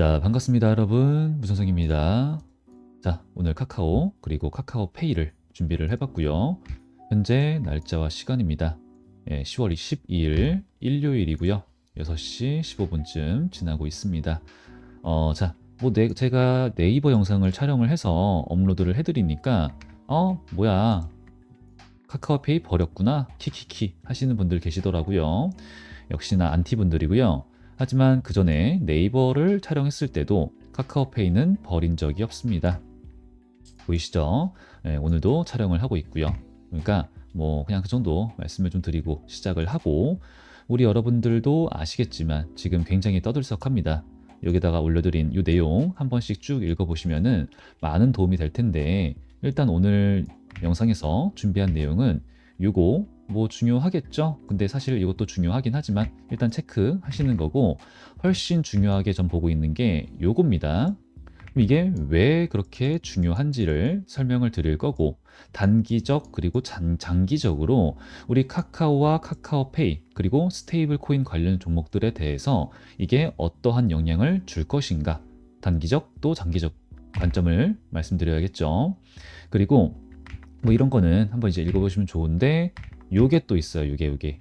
자, 반갑습니다, 여러분. 무선성입니다. 자, 오늘 카카오 그리고 카카오페이를 준비를 해봤고요. 현재 날짜와 시간입니다. 예, 10월 22일 일요일이고요. 6시 15분쯤 지나고 있습니다. 어, 자, 뭐 네, 제가 네이버 영상을 촬영을 해서 업로드를 해드리니까 어, 뭐야. 카카오페이 버렸구나. 키키키 하시는 분들 계시더라고요. 역시나 안티 분들이고요. 하지만 그 전에 네이버를 촬영했을 때도 카카오페이는 버린 적이 없습니다. 보이시죠? 네, 오늘도 촬영을 하고 있고요. 그러니까 뭐 그냥 그 정도 말씀을 좀 드리고 시작을 하고 우리 여러분들도 아시겠지만 지금 굉장히 떠들썩합니다. 여기다가 올려드린 이 내용 한 번씩 쭉 읽어보시면은 많은 도움이 될 텐데 일단 오늘 영상에서 준비한 내용은 요거 뭐 중요하겠죠? 근데 사실 이것도 중요하긴 하지만 일단 체크하시는 거고 훨씬 중요하게 전 보고 있는 게 요겁니다. 이게 왜 그렇게 중요한지를 설명을 드릴 거고 단기적 그리고 장, 장기적으로 우리 카카오와 카카오페이 그리고 스테이블 코인 관련 종목들에 대해서 이게 어떠한 영향을 줄 것인가 단기적 또 장기적 관점을 말씀드려야겠죠. 그리고 뭐 이런 거는 한번 이제 읽어보시면 좋은데 요게 또 있어요. 요게 요게.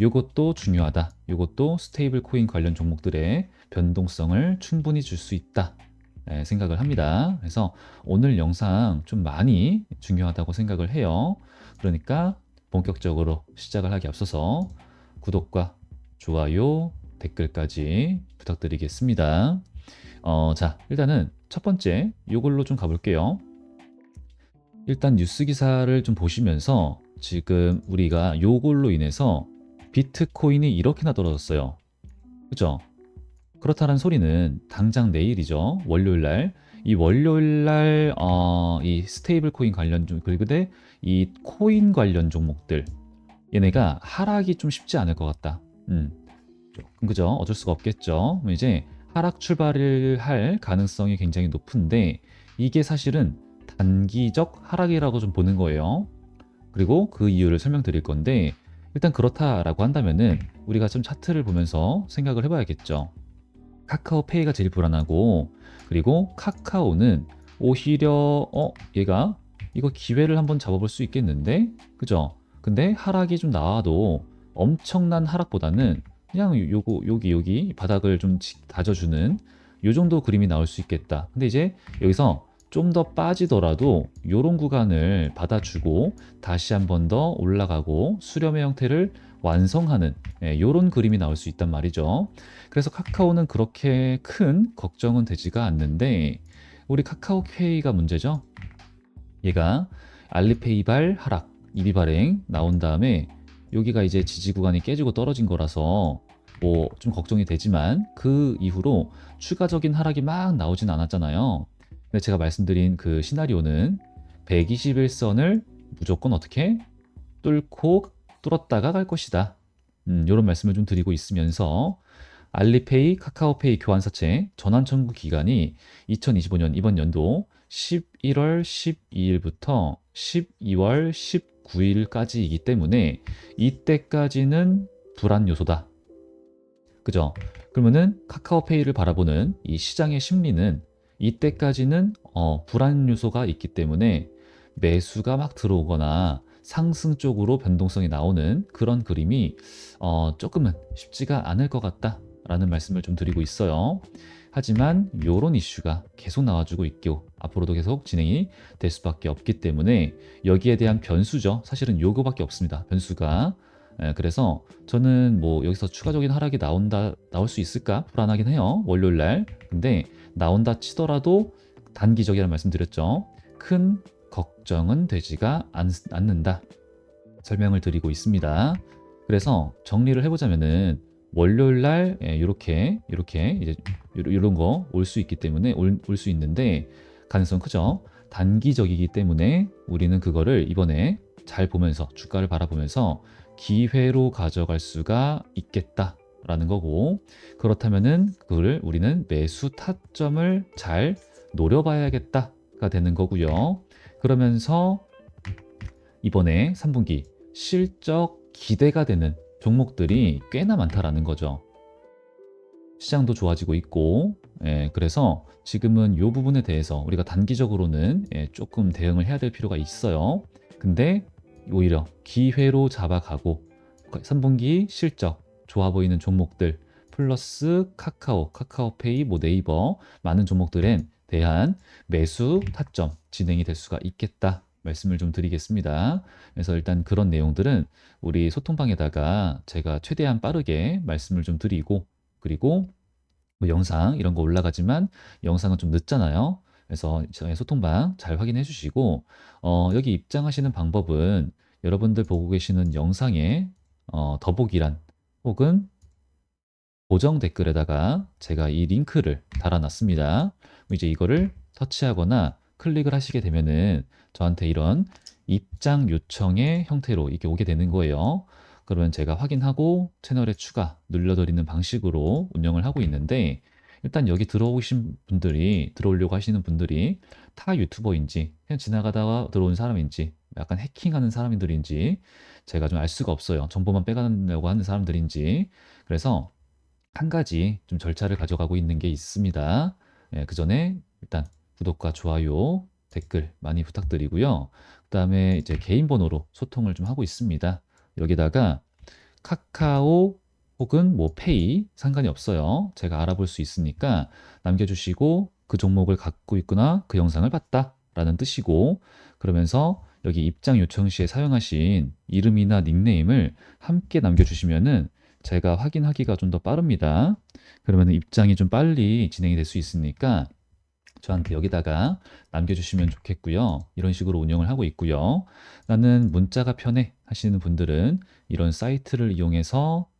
요것도 중요하다. 요것도 스테이블 코인 관련 종목들의 변동성을 충분히 줄 수 있다. 예, 생각을 합니다. 그래서 오늘 영상 좀 많이 중요하다고 생각을 해요. 그러니까 본격적으로 시작을 하기 앞서서 구독과 좋아요, 댓글까지 부탁드리겠습니다. 어, 자, 일단은 첫 번째 요걸로 좀 가볼게요. 일단 뉴스 기사를 좀 보시면서 지금 우리가 요걸로 인해서 비트코인이 이렇게나 떨어졌어요. 그죠? 그렇다는 소리는 당장 내일이죠. 월요일 날. 이 월요일 날, 어, 이 스테이블 코인 관련 종, 그리고 이 코인 관련 종목들. 얘네가 하락이 좀 쉽지 않을 것 같다. 음. 그죠? 어쩔 수가 없겠죠. 이제 하락 출발을 할 가능성이 굉장히 높은데, 이게 사실은 단기적 하락이라고 좀 보는 거예요. 그리고 그 이유를 설명드릴 건데 일단 그렇다라고 한다면은 우리가 좀 차트를 보면서 생각을 해봐야겠죠. 카카오페이가 제일 불안하고 그리고 카카오는 오히려 어 얘가 이거 기회를 한번 잡아볼 수 있겠는데 그죠? 근데 하락이 좀 나와도 엄청난 하락보다는 그냥 요거 여기 여기 바닥을 좀 다져주는 요 정도 그림이 나올 수 있겠다. 근데 이제 여기서 좀 더 빠지더라도 이런 구간을 받아주고 다시 한 번 더 올라가고 수렴의 형태를 완성하는 이런 예, 그림이 나올 수 있단 말이죠. 그래서 카카오는 그렇게 큰 걱정은 되지가 않는데 우리 카카오페이가 문제죠. 얘가 알리페이발 하락, 이비 발행 나온 다음에 여기가 이제 지지 구간이 깨지고 떨어진 거라서 뭐 좀 걱정이 되지만 그 이후로 추가적인 하락이 막 나오진 않았잖아요. 근데 제가 말씀드린 그 시나리오는 121선을 무조건 어떻게 뚫고 뚫었다가 갈 것이다. 음, 이런 말씀을 좀 드리고 있으면서 알리페이, 카카오페이 교환사채 전환 청구 기간이 2025년 이번 연도 11월 12일부터 12월 19일까지이기 때문에 이때까지는 불안 요소다. 그죠? 그러면은 카카오페이를 바라보는 이 시장의 심리는 이때까지는 어, 불안 요소가 있기 때문에 매수가 막 들어오거나 상승 쪽으로 변동성이 나오는 그런 그림이 어, 조금은 쉽지가 않을 것 같다라는 말씀을 좀 드리고 있어요. 하지만 이런 이슈가 계속 나와주고 있고 앞으로도 계속 진행이 될 수밖에 없기 때문에 여기에 대한 변수죠. 사실은 요거밖에 없습니다. 변수가 예, 그래서 저는 뭐 여기서 추가적인 하락이 나온다 나올 수 있을까 불안하긴 해요. 월요일 날. 근데 나온다 치더라도 단기적이라는 말씀드렸죠. 큰 걱정은 되지가 않, 않는다. 설명을 드리고 있습니다. 그래서 정리를 해보자면은 월요일 날 이렇게 이렇게 이제 이런 거 올 수 있기 때문에 올 수 있는데 가능성 크죠. 단기적이기 때문에 우리는 그거를 이번에 잘 보면서 주가를 바라보면서 기회로 가져갈 수가 있겠다 라는 거고 그렇다면은 그거를 우리는 매수 타점을 잘 노려봐야겠다가 되는 거고요. 그러면서 이번에 3분기 실적 기대가 되는 종목들이 꽤나 많다라는 거죠. 시장도 좋아지고 있고 예, 그래서 지금은 이 부분에 대해서 우리가 단기적으로는 예, 조금 대응을 해야 될 필요가 있어요. 근데 오히려 기회로 잡아가고 3분기 실적 좋아 보이는 종목들 플러스 카카오, 카카오페이, 뭐 네이버 많은 종목들엔 대한 매수 타점 진행이 될 수가 있겠다. 말씀을 좀 드리겠습니다. 그래서 일단 그런 내용들은 우리 소통방에다가 제가 최대한 빠르게 말씀을 좀 드리고 그리고 뭐 영상 이런 거 올라가지만 영상은 좀 늦잖아요. 그래서 저희 소통방 잘 확인해 주시고 어, 여기 입장하시는 방법은 여러분들 보고 계시는 영상에 어, 더보기란 혹은 고정 댓글에다가 제가 이 링크를 달아놨습니다. 이제 이거를 터치하거나 클릭을 하시게 되면은 저한테 이런 입장 요청의 형태로 이게 오게 되는 거예요. 그러면 제가 확인하고 채널에 추가 눌러드리는 방식으로 운영을 하고 있는데 일단 여기 들어오신 분들이 들어오려고 하시는 분들이 타 유튜버인지 그냥 지나가다가 들어온 사람인지 약간 해킹하는 사람들인지 제가 좀 알 수가 없어요. 정보만 빼가려고 하는 사람들인지 그래서 한 가지 좀 절차를 가져가고 있는 게 있습니다. 예, 그 전에 일단 구독과 좋아요, 댓글 많이 부탁드리고요. 그 다음에 이제 개인 번호로 소통을 좀 하고 있습니다. 여기다가 카카오 혹은 뭐 페이 상관이 없어요. 제가 알아볼 수 있으니까 남겨주시고 그 종목을 갖고 있거나 그 영상을 봤다 라는 뜻이고 그러면서 여기 입장 요청 시에 사용하신 이름이나 닉네임을 함께 남겨주시면은 제가 확인하기가 좀 더 빠릅니다. 그러면 입장이 좀 빨리 진행이 될 수 있으니까 저한테 여기다가 남겨주시면 좋겠고요. 이런 식으로 운영을 하고 있고요. 나는 문자가 편해 하시는 분들은 이런 사이트를 이용해서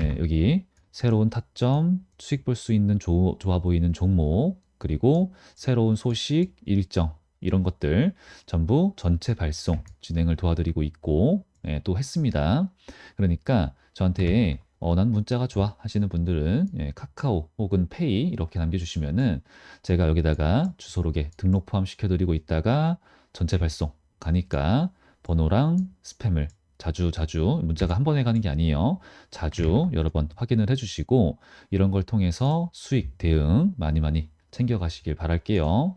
예, 여기 새로운 타점, 수익 볼 수 있는 조, 좋아 보이는 종목, 그리고 새로운 소식, 일정 이런 것들 전부 전체 발송 진행을 도와드리고 있고 예, 또 했습니다. 그러니까 저한테 어, 난 문자가 좋아 하시는 분들은 예, 카카오 혹은 페이 이렇게 남겨주시면은 제가 여기다가 주소록에 등록 포함 시켜드리고 있다가 전체 발송 가니까 번호랑 스팸을 자주 자주 문자가 한 번에 가는 게 아니에요. 자주 여러 번 확인을 해주시고 이런 걸 통해서 수익 대응 많이 많이 챙겨가시길 바랄게요.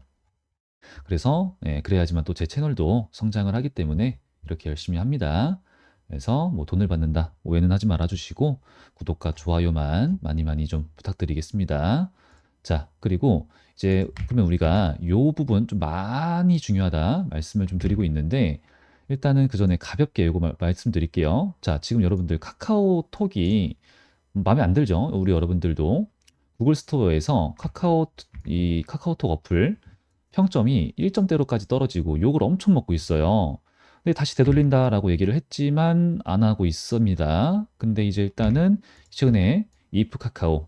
그래서 예, 그래야지만 또 제 채널도 성장을 하기 때문에 이렇게 열심히 합니다. 그래서 뭐 돈을 받는다 오해는 하지 말아주시고 구독과 좋아요만 많이 많이 좀 부탁드리겠습니다. 자 그리고 이제 그러면 우리가 요 부분 좀 많이 중요하다 말씀을 좀 드리고 있는데 일단은 그 전에 가볍게 요거 말- 말씀드릴게요. 자 지금 여러분들 카카오톡이 마음에 안 들죠? 우리 여러분들도 구글 스토어에서 카카오 이 카카오톡 어플 평점이 1점대로까지 떨어지고 욕을 엄청 먹고 있어요. 근데 다시 되돌린다라고 얘기를 했지만 안 하고 있습니다. 근데 이제 일단은 최근에 이프 카카오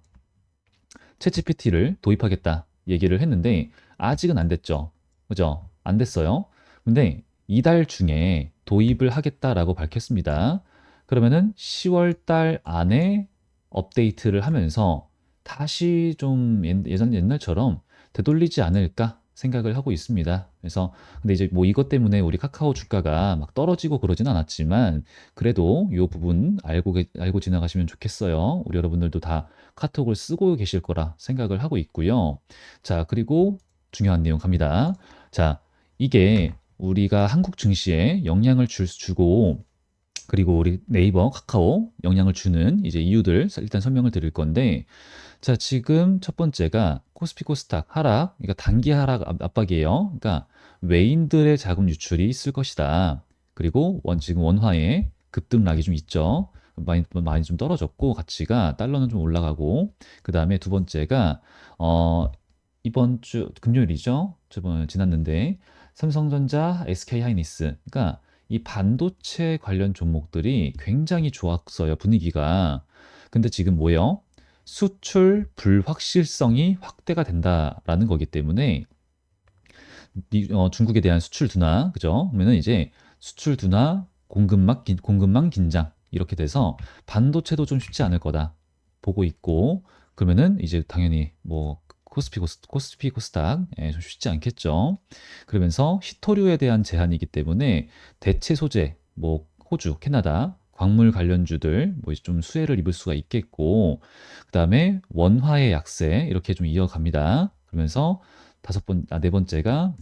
챗GPT를 도입하겠다 얘기를 했는데 아직은 안 됐죠. 그죠? 안 됐어요. 근데 이달 중에 도입을 하겠다라고 밝혔습니다. 그러면은 10월 달 안에 업데이트를 하면서 다시 좀 옛- 예전 옛날처럼 되돌리지 않을까 생각을 하고 있습니다. 그래서 근데 이제 뭐 이것 때문에 우리 카카오 주가가 막 떨어지고 그러진 않았지만 그래도 이 부분 알고 계- 알고 지나가시면 좋겠어요. 우리 여러분들도 다 카톡을 쓰고 계실 거라 생각을 하고 있고요. 자, 그리고 중요한 내용 갑니다. 자, 이게 우리가 한국 증시에 영향을 줄, 주고 그리고 우리 네이버, 카카오 영향을 주는 이제 이유들 일단 설명을 드릴 건데 자, 지금 첫 번째가 코스피 코스닥 하락, 그러니까 단기 하락 압- 압박이에요. 그러니까 외인들의 자금 유출이 있을 것이다. 그리고 원 지금 원화의 급등락이 좀 있죠. 많이 많이 좀 떨어졌고 가치가 달러는 좀 올라가고 그 다음에 두 번째가 어 이번 주 금요일이죠. 저번 지났는데 삼성전자, SK 하이닉스, 그러니까 이 반도체 관련 종목들이 굉장히 좋았어요 분위기가. 근데 지금 뭐예요? 수출 불확실성이 확대가 된다라는 거기 때문에 미- 어, 중국에 대한 수출 둔화, 그죠? 그러면은 이제 수출 둔화, 공급망, 긴- 공급망 긴장 이렇게 돼서 반도체도 좀 쉽지 않을 거다 보고 있고 그러면은 이제 당연히 뭐 코스피 코스, 코스피 코스닥 예, 좀 쉽지 않겠죠. 그러면서 히토류에 대한 제한이기 때문에 대체 소재 뭐 호주, 캐나다 광물 관련주들 뭐 좀 수혜를 입을 수가 있겠고 그다음에 원화의 약세 이렇게 좀 이어갑니다. 그러면서 다섯 번, 아, 네 번째가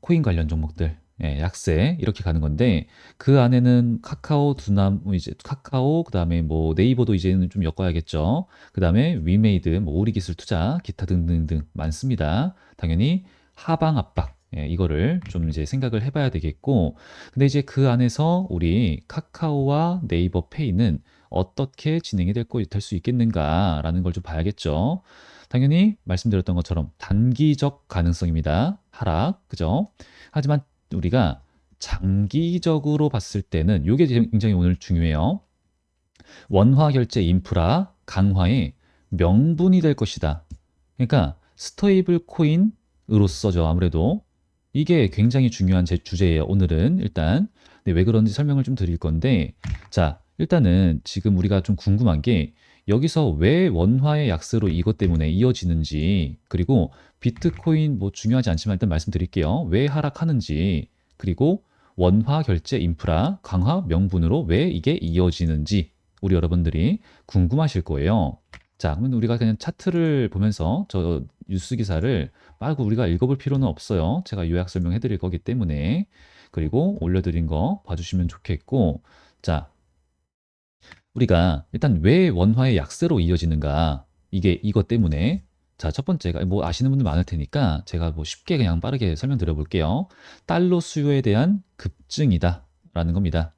코인 관련 종목들 예, 약세 이렇게 가는 건데 그 안에는 카카오, 두남, 뭐 이제 카카오 그다음에 뭐 네이버도 이제는 좀 엮어야겠죠. 그다음에 위메이드, 뭐 오리기술 투자, 기타 등등등 많습니다. 당연히 하방 압박 예, 이거를 좀 이제 생각을 해봐야 되겠고 근데 이제 그 안에서 우리 카카오와 네이버 페이는 어떻게 진행이 될수 있겠는가라는 걸 좀 봐야겠죠. 당연히 말씀드렸던 것처럼 단기적 가능성입니다. 하락, 그죠? 하지만 우리가 장기적으로 봤을 때는 이게 굉장히 오늘 중요해요. 원화 결제 인프라 강화의 명분이 될 것이다. 그러니까 스테이블 코인으로서죠. 아무래도 이게 굉장히 중요한 제 주제예요. 오늘은 일단 네, 왜 그런지 설명을 좀 드릴 건데 자 일단은 지금 우리가 좀 궁금한 게 여기서 왜 원화의 약세로 이것 때문에 이어지는지 그리고 비트코인 뭐 중요하지 않지만 일단 말씀드릴게요. 왜 하락하는지 그리고 원화 결제 인프라 강화 명분으로 왜 이게 이어지는지 우리 여러분들이 궁금하실 거예요. 자, 그러면 우리가 그냥 차트를 보면서 저 뉴스 기사를 빨고 우리가 읽어볼 필요는 없어요. 제가 요약 설명해 드릴 거기 때문에. 그리고 올려드린 거 봐주시면 좋겠고. 자, 우리가 일단 왜 원화의 약세로 이어지는가? 이게 이것 때문에 자, 첫 번째가 뭐 아시는 분들 많을 테니까 제가 뭐 쉽게 그냥 빠르게 설명드려 볼게요. 달러 수요에 대한 급증이다라는 겁니다.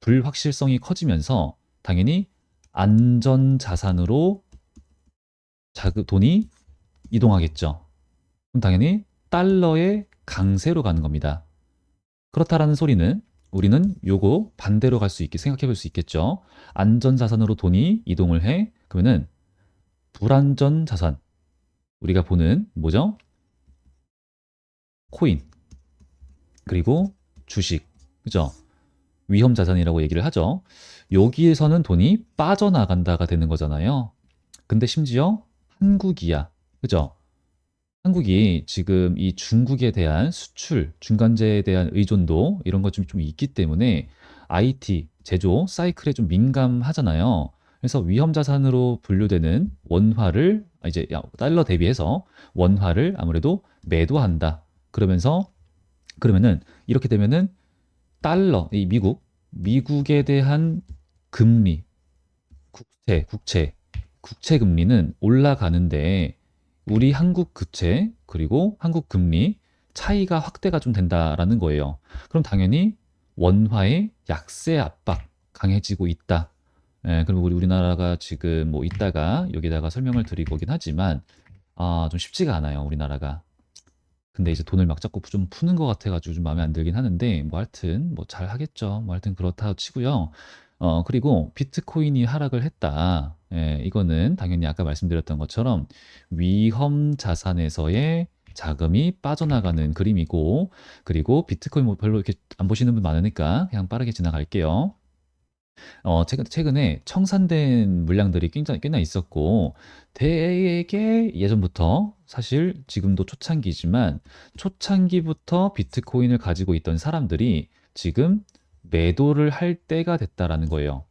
불확실성이 커지면서 당연히 안전 자산으로 자금 돈이 이동하겠죠. 그럼 당연히 달러의 강세로 가는 겁니다. 그렇다라는 소리는 우리는 요거 반대로 갈 수 있게 생각해 볼 수 있겠죠. 안전 자산으로 돈이 이동을 해. 그러면은 불안전 자산. 우리가 보는 뭐죠? 코인. 그리고 주식. 그죠? 위험 자산이라고 얘기를 하죠. 여기에서는 돈이 빠져나간다가 되는 거잖아요. 근데 심지어 한국이야. 그죠? 한국이 지금 이 중국에 대한 수출, 중간재에 대한 의존도 이런 것좀 좀 있기 때문에 IT, 제조, 사이클에 좀 민감하잖아요. 그래서 위험 자산으로 분류되는 원화를 이제 달러 대비해서 원화를 아무래도 매도한다. 그러면서 그러면은 이렇게 되면은 달러, 이 미국, 미국에 대한 금리, 국채, 국채, 국채 금리는 올라가는데 우리 한국 국채 그리고 한국 금리 차이가 확대가 좀 된다라는 거예요. 그럼 당연히 원화의 약세 압박 강해지고 있다. 예, 그리고 우리 우리나라가 지금 뭐 이따가 여기다가 설명을 드리고긴 하지만 아, 좀 쉽지가 않아요, 우리나라가. 근데 이제 돈을 막 자꾸 좀 푸는 것 같아가지고 좀 마음에 안 들긴 하는데 뭐 하여튼 뭐 잘 하겠죠. 뭐 하여튼 그렇다 치고요. 어, 그리고 비트코인이 하락을 했다. 예, 이거는 당연히 아까 말씀드렸던 것처럼 위험 자산에서의 자금이 빠져나가는 그림이고, 그리고 비트코인 뭐 별로 이렇게 안 보시는 분 많으니까 그냥 빠르게 지나갈게요. 어, 최근, 최근에 청산된 물량들이 꽤나, 꽤나 있었고, 되게 예전부터 사실 지금도 초창기지만 초창기부터 비트코인을 가지고 있던 사람들이 지금 매도를 할 때가 됐다라는 거예요.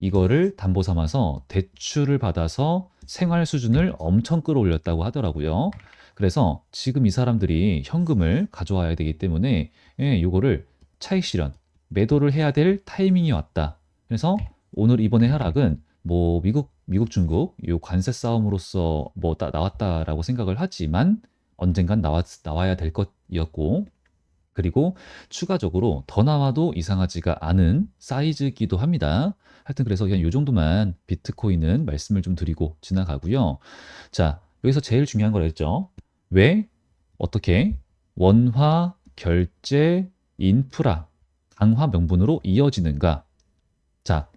이거를 담보 삼아서 대출을 받아서 생활 수준을 엄청 끌어올렸다고 하더라고요. 그래서 지금 이 사람들이 현금을 가져와야 되기 때문에 예, 이거를 차익 실현, 매도를 해야 될 타이밍이 왔다. 그래서 오늘 이번에 하락은 뭐 미국, 미국, 중국 이 관세 싸움으로서 뭐 나왔다라고 생각을 하지만 언젠간 나왔, 나와야 될 것이었고 그리고 추가적으로 더 나와도 이상하지가 않은 사이즈기도 합니다. 하여튼 그래서 그냥 이 정도만 비트코인은 말씀을 좀 드리고 지나가고요. 자, 여기서 제일 중요한 걸 했죠. 왜, 어떻게 원화, 결제, 인프라, 강화 명분으로 이어지는가? 자,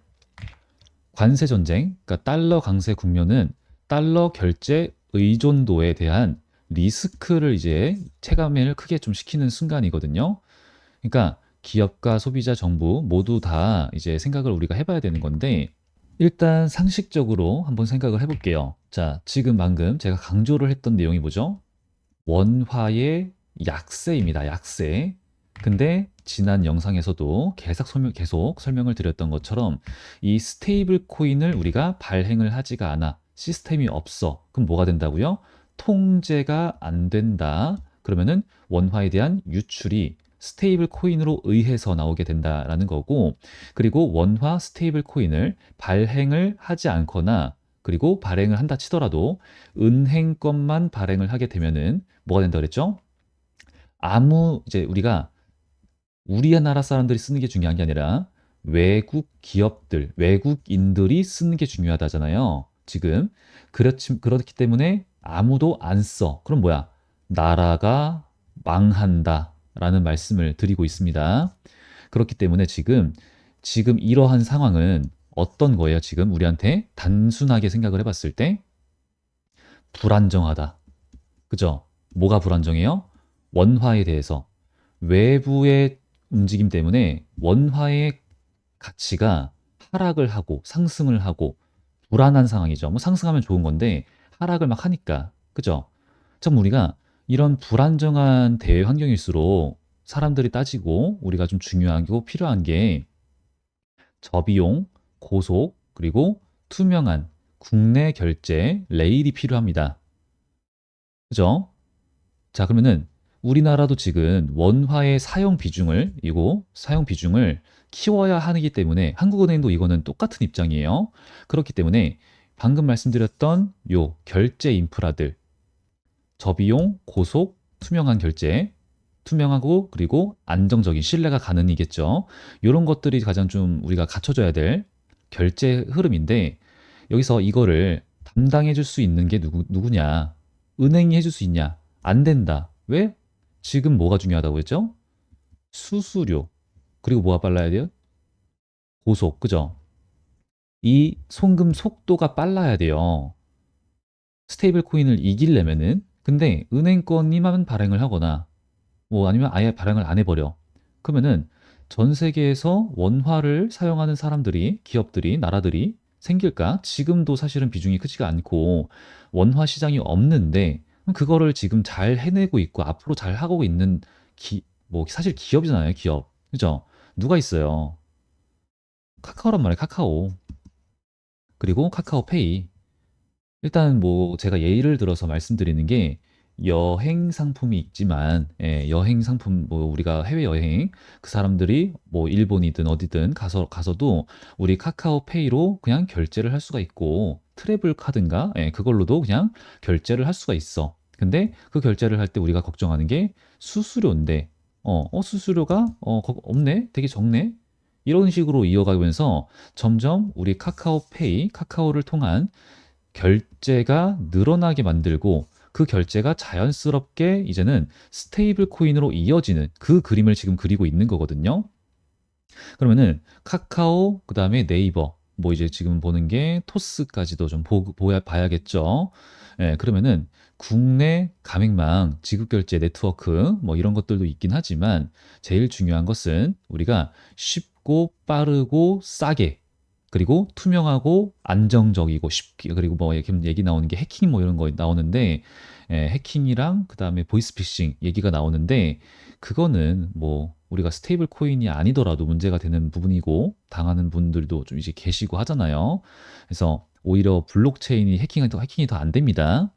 관세 전쟁, 그러니까 달러 강세 국면은 달러 결제 의존도에 대한 리스크를 이제 체감을 크게 좀 시키는 순간이거든요. 그러니까 기업과 소비자, 정부 모두 다 이제 생각을 우리가 해봐야 되는 건데 일단 상식적으로 한번 생각을 해볼게요. 자, 지금 방금 제가 강조를 했던 내용이 뭐죠? 원화의 약세입니다. 약세. 근데 지난 영상에서도 계속 설명, 계속 설명을 드렸던 것처럼 이 스테이블 코인을 우리가 발행을 하지가 않아. 시스템이 없어. 그럼 뭐가 된다고요? 통제가 안 된다. 그러면은 원화에 대한 유출이 스테이블 코인으로 의해서 나오게 된다라는 거고, 그리고 원화 스테이블 코인을 발행을 하지 않거나, 그리고 발행을 한다 치더라도 은행권만 발행을 하게 되면은 뭐가 된다 그랬죠? 아무 이제 우리가 우리 나라 사람들이 쓰는 게 중요한 게 아니라 외국 기업들, 외국인들이 쓰는 게 중요하다잖아요. 지금 그렇지 그렇기 때문에 아무도 안 써. 그럼 뭐야? 나라가 망한다 라는 말씀을 드리고 있습니다. 그렇기 때문에 지금 지금 이러한 상황은 어떤 거예요? 지금 우리한테 단순하게 생각을 해봤을 때 불안정하다. 그죠? 뭐가 불안정해요? 원화에 대해서 외부의 움직임 때문에 원화의 가치가 하락을 하고 상승을 하고 불안한 상황이죠. 뭐 상승하면 좋은 건데 하락을 막 하니까 그죠? 참 우리가 이런 불안정한 대외 환경일수록 사람들이 따지고 우리가 좀 중요하고 필요한 게 저비용, 고속, 그리고 투명한 국내 결제 레일이 필요합니다. 그죠? 자, 그러면은 우리나라도 지금 원화의 사용 비중을 이거 사용 비중을 키워야 하기 때문에 한국은행도 이거는 똑같은 입장이에요. 그렇기 때문에 방금 말씀드렸던 요 결제 인프라들 저비용, 고속, 투명한 결제 투명하고 그리고 안정적인 신뢰가 가능이겠죠. 이런 것들이 가장 좀 우리가 갖춰줘야 될 결제 흐름인데 여기서 이거를 담당해 줄 수 있는 게 누구, 누구냐? 은행이 해줄 수 있냐? 안 된다. 왜? 지금 뭐가 중요하다고 했죠? 수수료. 그리고 뭐가 빨라야 돼요? 고속. 그죠? 이 송금 속도가 빨라야 돼요. 스테이블 코인을 이기려면은 근데 은행권이만 발행을 하거나 뭐 아니면 아예 발행을 안 해버려. 그러면은 전 세계에서 원화를 사용하는 사람들이, 기업들이, 나라들이 생길까? 지금도 사실은 비중이 크지가 않고 원화 시장이 없는데 그거를 지금 잘 해내고 있고 앞으로 잘 하고 있는 기, 뭐 사실 기업이잖아요, 기업. 그죠? 누가 있어요? 카카오란 말이에요, 카카오. 그리고 카카오페이. 일단 뭐 제가 예를 들어서 말씀드리는 게 여행 상품이 있지만 예, 여행 상품 뭐 우리가 해외 여행 그 사람들이 뭐 일본이든 어디든 가서 가서도 우리 카카오페이로 그냥 결제를 할 수가 있고 트래블 카드인가 예, 그걸로도 그냥 결제를 할 수가 있어. 근데 그 결제를 할 때 우리가 걱정하는 게 수수료인데 어, 어 수수료가 어 거- 없네 되게 적네 이런 식으로 이어가면서 점점 우리 카카오페이 카카오를 통한 결제가 늘어나게 만들고 그 결제가 자연스럽게 이제는 스테이블 코인으로 이어지는 그 그림을 지금 그리고 있는 거거든요. 그러면은 카카오, 그 다음에 네이버, 뭐 이제 지금 보는 게 토스까지도 좀 보, 보야, 봐야겠죠. 예, 그러면은 국내 가맹망 지급결제 네트워크 뭐 이런 것들도 있긴 하지만 제일 중요한 것은 우리가 쉽고 빠르고 싸게 그리고 투명하고 안정적이고 쉽게 그리고 뭐 이렇게 얘기 나오는 게 해킹 뭐 이런 거 나오는데 예, 해킹이랑 그다음에 보이스피싱 얘기가 나오는데 그거는 뭐 우리가 스테이블 코인이 아니더라도 문제가 되는 부분이고 당하는 분들도 좀 이제 계시고 하잖아요. 그래서 오히려 블록체인이 해킹이 더 해킹이 더 안 됩니다.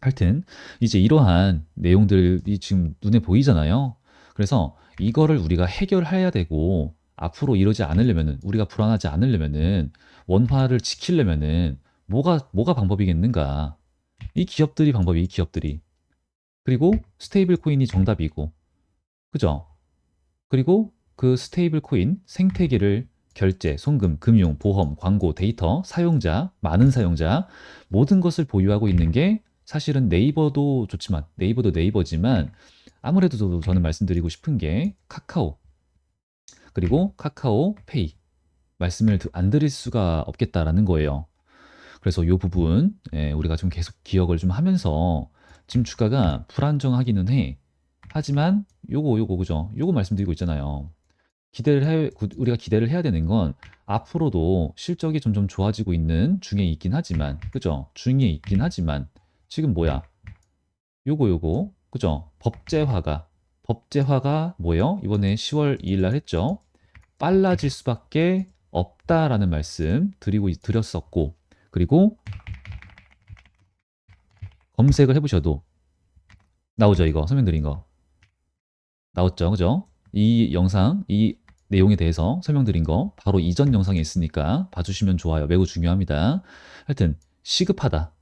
하여튼 이제 이러한 내용들이 지금 눈에 보이잖아요. 그래서 이거를 우리가 해결해야 되고 앞으로 이러지 않으려면은 우리가 불안하지 않으려면은 원화를 지키려면은 뭐가 뭐가 방법이겠는가? 이 기업들이 방법이 이 기업들이 그리고 스테이블 코인이 정답이고 그죠? 그리고 그 스테이블 코인 생태계를 결제, 송금, 금융, 보험, 광고, 데이터, 사용자, 많은 사용자 모든 것을 보유하고 있는 게 사실은 네이버도 좋지만 네이버도 네이버지만 아무래도 저는 말씀드리고 싶은 게 카카오 그리고 카카오 페이 말씀을 드- 안 드릴 수가 없겠다라는 거예요. 그래서 이 부분 예, 우리가 좀 계속 기억을 좀 하면서 지금 주가가 불안정하기는 해. 하지만 요거 요거 그죠? 요거 말씀드리고 있잖아요. 기대를 해 구- 우리가 기대를 해야 되는 건 앞으로도 실적이 점점 좋아지고 있는 중에 있긴 하지만 그죠? 중에 있긴 하지만 지금 뭐야? 요거 요거. 그죠? 법제화가. 법제화가 뭐예요? 이번에 10월 2일 날 했죠. 빨라질 수밖에 없다라는 말씀 드리고 드렸었고 그리고 검색을 해보셔도 나오죠 이거? 설명드린 거. 나왔죠? 그죠? 이 영상 이 내용에 대해서 설명드린 거 바로 이전 영상에 있으니까 봐주시면 좋아요. 매우 중요합니다. 하여튼 시급하다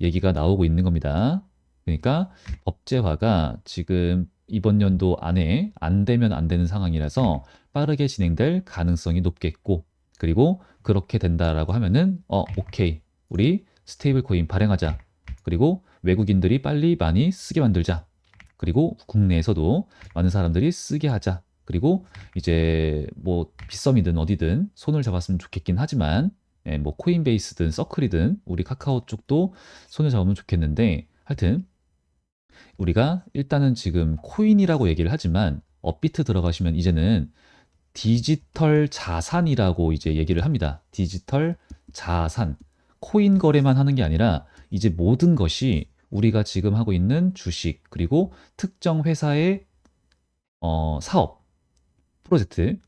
얘기가 나오고 있는 겁니다. 그러니까 법제화가 지금 이번 연도 안에 안 되면 안 되는 상황이라서 빠르게 진행될 가능성이 높겠고 그리고 그렇게 된다라고 하면은 어 오케이. 우리 스테이블 코인 발행하자. 그리고 외국인들이 빨리 많이 쓰게 만들자. 그리고 국내에서도 많은 사람들이 쓰게 하자. 그리고 이제 뭐 빗썸이든 어디든 손을 잡았으면 좋겠긴 하지만 예, 뭐 코인베이스든 서클이든 우리 카카오 쪽도 손을 잡으면 좋겠는데 하여튼 우리가 일단은 지금 코인이라고 얘기를 하지만 업비트 들어가시면 이제는 디지털 자산이라고 이제 얘기를 합니다. 디지털 자산. 코인 거래만 하는 게 아니라 이제 모든 것이 우리가 지금 하고 있는 주식 그리고 특정 회사의 어, 사업 프로젝트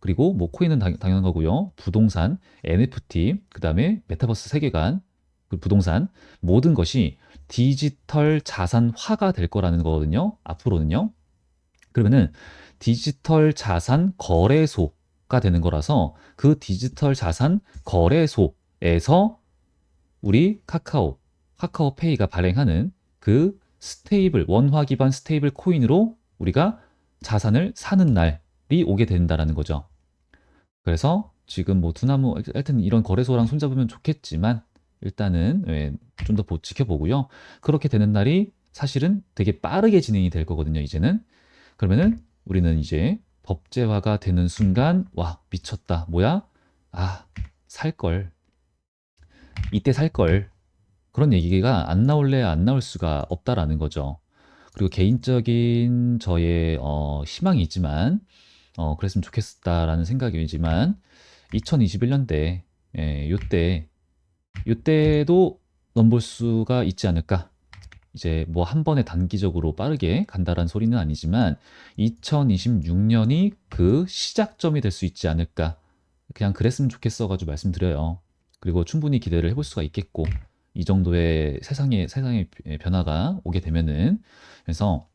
그리고 뭐 코인은 당, 당연한 거고요. 부동산, NFT, 그 다음에 메타버스 세계관, 그 부동산 모든 것이 디지털 자산화가 될 거라는 거거든요. 앞으로는요. 그러면은 디지털 자산 거래소가 되는 거라서 그 디지털 자산 거래소에서 우리 카카오, 카카오페이가 발행하는 그 스테이블, 원화 기반 스테이블 코인으로 우리가 자산을 사는 날이 오게 된다라는 거죠. 그래서 지금 뭐 두나무, 하여튼 이런 거래소랑 손잡으면 좋겠지만 일단은 예, 좀더 지켜보고요. 그렇게 되는 날이 사실은 되게 빠르게 진행이 될 거거든요, 이제는. 그러면은 우리는 이제 법제화가 되는 순간, 와, 미쳤다. 뭐야? 아, 살 걸. 이때 살 걸. 그런 얘기가 안 나올래 안 나올 수가 없다라는 거죠. 그리고 개인적인 저의 어, 희망이 있지만, 어, 그랬으면 좋겠다라는 생각이지만, 2021년대, 예, 요때, 요때도 넘볼 수가 있지 않을까. 이제 뭐 한 번에 단기적으로 빠르게 간다라는 소리는 아니지만 2026년이 그 시작점이 될 수 있지 않을까. 그냥 그랬으면 좋겠어 가지고 말씀드려요. 그리고 충분히 기대를 해볼 수가 있겠고 이 정도의 세상의 세상의 변화가 오게 되면은 그래서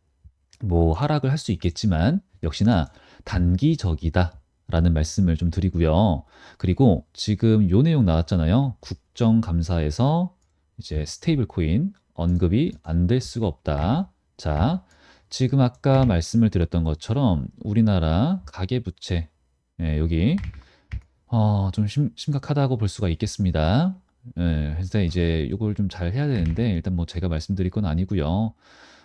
뭐 하락을 할 수 있겠지만 역시나 단기적이다. 라는 말씀을 좀 드리고요. 그리고 지금 요 내용 나왔잖아요. 국정감사에서 이제 스테이블 코인 언급이 안 될 수가 없다. 자, 지금 아까 말씀을 드렸던 것처럼 우리나라 가계부채, 예, 여기, 어, 좀 심, 심각하다고 볼 수가 있겠습니다. 예, 그래서 이제 이걸 좀 잘 해야 되는데, 일단 뭐 제가 말씀드릴 건 아니고요.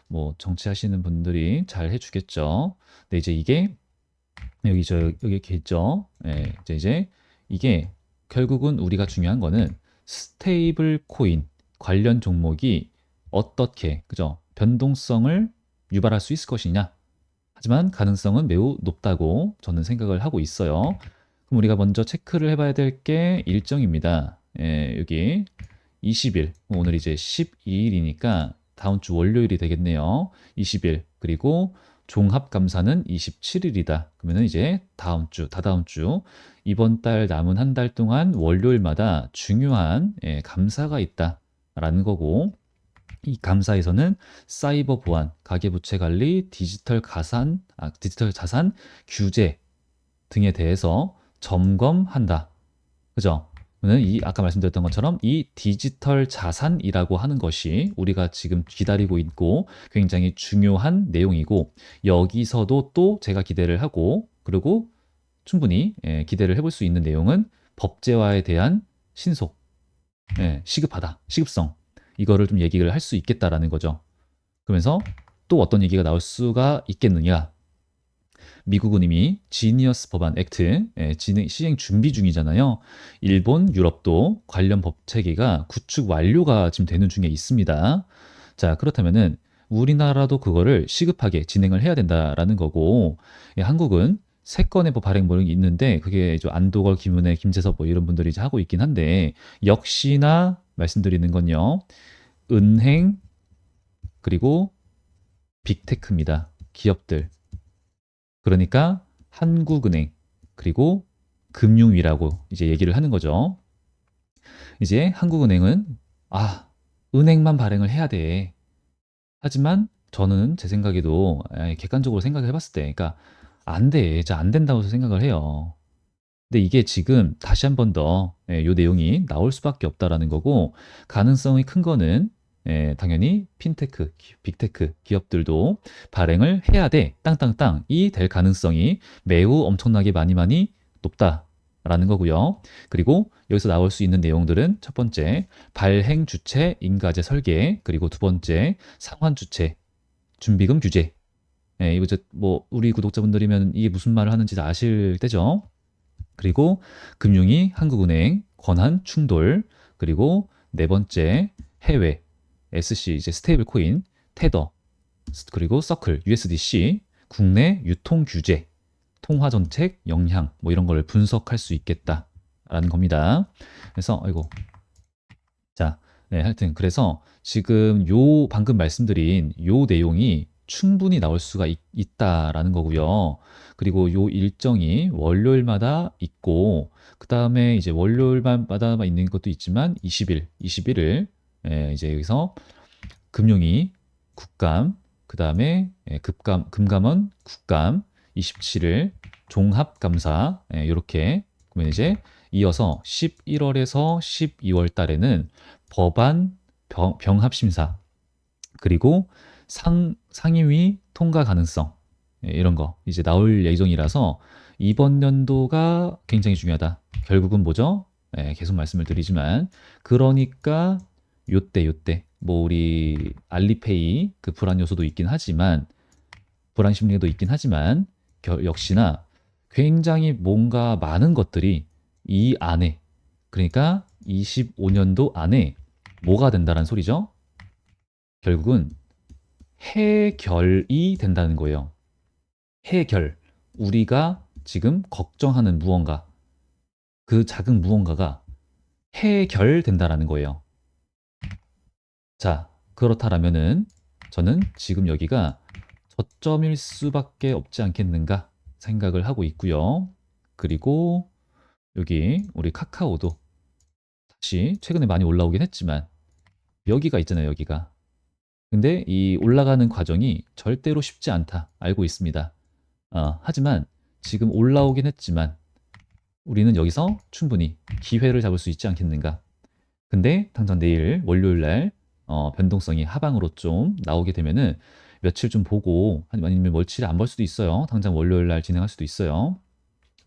뭐 정치하시는 분들이 잘 해주겠죠. 근데 이제 이게 여기 저 여기 이렇게 있죠. 예, 이제 이제 이게 결국은 우리가 중요한 거는 스테이블 코인 관련 종목이 어떻게 그죠? 변동성을 유발할 수 있을 것이냐. 하지만 가능성은 매우 높다고 저는 생각을 하고 있어요. 그럼 우리가 먼저 체크를 해봐야 될 게 일정입니다. 예, 여기 20일, 오늘 이제 12일이니까 다음 주 월요일이 되겠네요. 20일, 그리고 종합감사는 27일이다. 그러면 이제 다음 주, 다다음 주, 이번 달 남은 한 달 동안 월요일마다 중요한 예, 감사가 있다 라는 거고, 이 감사에서는 사이버 보안, 가계부채 관리, 디지털 가산, 아, 디지털 자산 규제 등에 대해서 점검한다. 그죠? 이 아까 말씀드렸던 것처럼 이 디지털 자산이라고 하는 것이 우리가 지금 기다리고 있고 굉장히 중요한 내용이고 여기서도 또 제가 기대를 하고 그리고 충분히 예, 기대를 해볼 수 있는 내용은 법제화에 대한 신속, 예, 시급하다, 시급성 이거를 좀 얘기를 할 수 있겠다라는 거죠. 그러면서 또 어떤 얘기가 나올 수가 있겠느냐? 미국은 이미 지니어스 법안 액트 예, 진행, 시행 준비 중이잖아요. 일본, 유럽도 관련 법 체계가 구축 완료가 지금 되는 중에 있습니다. 자, 그렇다면은 우리나라도 그거를 시급하게 진행을 해야 된다라는 거고, 예, 한국은 세 건의 법 발행본이 있는데 그게 안도걸, 김은혜, 김재섭 뭐 이런 분들이 이제 하고 있긴 한데 역시나 말씀드리는 건요. 은행 그리고 빅테크입니다. 기업들. 그러니까 한국은행 그리고 금융위라고 이제 얘기를 하는 거죠. 이제 한국은행은 아, 은행만 발행을 해야 돼. 하지만 저는 제 생각에도 아, 객관적으로 생각을 해봤을 때, 그러니까 안 돼, 안 된다고 생각을 해요. 근데 이게 지금 다시 한 번더이 내용이 나올 수밖에 없다라는 거고 가능성이 큰 거는 예, 당연히 핀테크, 기- 빅테크 기업들도 발행을 해야 돼. 땅땅땅 이 될 가능성이 매우 엄청나게 많이 많이 높다 라는 거고요. 그리고 여기서 나올 수 있는 내용들은 첫 번째 발행 주체 인가제 설계 그리고 두 번째 상환 주체 준비금 규제. 예, 이거 뭐 우리 구독자분들이면 이게 무슨 말을 하는지 아실 때죠. 그리고 금융위 한국은행 권한 충돌 그리고 네 번째 해외 SC 이제 스테이블 코인 테더 그리고 서클 USDC 국내 유통 규제 통화 정책 영향 뭐 이런 걸 분석할 수 있겠다라는 겁니다. 그래서 아이고 자, 네, 하여튼 그래서 지금 요 방금 말씀드린 요 내용이 충분히 나올 수가 있, 있다라는 거고요. 그리고 요 일정이 월요일마다 있고 그 다음에 이제 월요일마다 있는 것도 있지만 20일, 21일 예, 이제 여기서 금융위 국감 그 다음에 예, 급감 금감원 국감 27일 종합감사 예, 이렇게 그러면 이제 이어서 11월에서 12월 달에는 법안 병, 병합심사 그리고 상, 상임위 통과 가능성 예, 이런 거 이제 나올 예정이라서 이번 연도가 굉장히 중요하다. 결국은 뭐죠? 예, 계속 말씀을 드리지만 그러니까 요때 요때 뭐 우리 알리페이 그 불안 요소도 있긴 하지만 불안 심리도 있긴 하지만 겨- 역시나 굉장히 뭔가 많은 것들이 이 안에 그러니까 25년도 안에 뭐가 된다는 소리죠? 결국은 해결이 된다는 거예요. 해결. 우리가 지금 걱정하는 무언가, 그 작은 무언가가 해결된다라는 거예요. 자, 그렇다라면은 저는 지금 여기가 저점일 수밖에 없지 않겠는가 생각을 하고 있고요. 그리고 여기 우리 카카오도 다시 최근에 많이 올라오긴 했지만 여기가 있잖아요, 여기가. 근데 이 올라가는 과정이 절대로 쉽지 않다 알고 있습니다. 어, 하지만 지금 올라오긴 했지만 우리는 여기서 충분히 기회를 잡을 수 있지 않겠는가. 근데 당장 내일 월요일 날 어, 변동성이 하방으로 좀 나오게 되면은 며칠 좀 보고 아니면 며칠 안볼 수도 있어요. 당장 월요일 날 진행할 수도 있어요.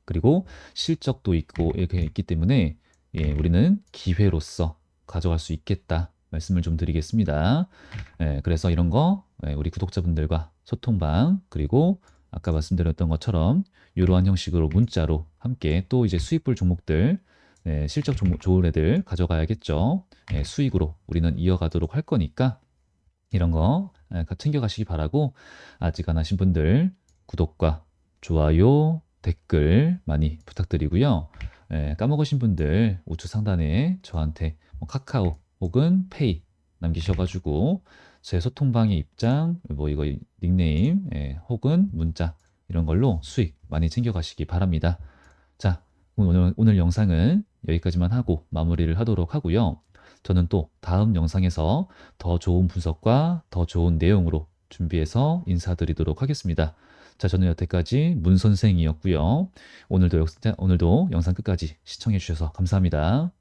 그리고 실적도 있고 이렇게 있기 때문에 예, 우리는 기회로서 가져갈 수 있겠다 말씀을 좀 드리겠습니다. 예, 그래서 이런 거 예, 우리 구독자분들과 소통방 그리고 아까 말씀드렸던 것처럼 이러한 형식으로 문자로 함께 또 이제 수익불 종목들 예, 실적 좋은 애들 가져가야겠죠. 예, 수익으로 우리는 이어가도록 할 거니까 이런 거 예, 챙겨가시기 바라고 아직 안 하신 분들 구독과 좋아요, 댓글 많이 부탁드리고요. 예, 까먹으신 분들 우측 상단에 저한테 뭐 카카오 혹은 페이 남기셔가지고 제 소통방의 입장, 뭐 이거 닉네임, 예, 혹은 문자 이런 걸로 수익 많이 챙겨가시기 바랍니다. 자, 오늘, 오늘 영상은 여기까지만 하고 마무리를 하도록 하고요. 저는 또 다음 영상에서 더 좋은 분석과 더 좋은 내용으로 준비해서 인사드리도록 하겠습니다. 자, 저는 여태까지 문 선생이었고요. 오늘도, 역- 오늘도 영상 끝까지 시청해 주셔서 감사합니다.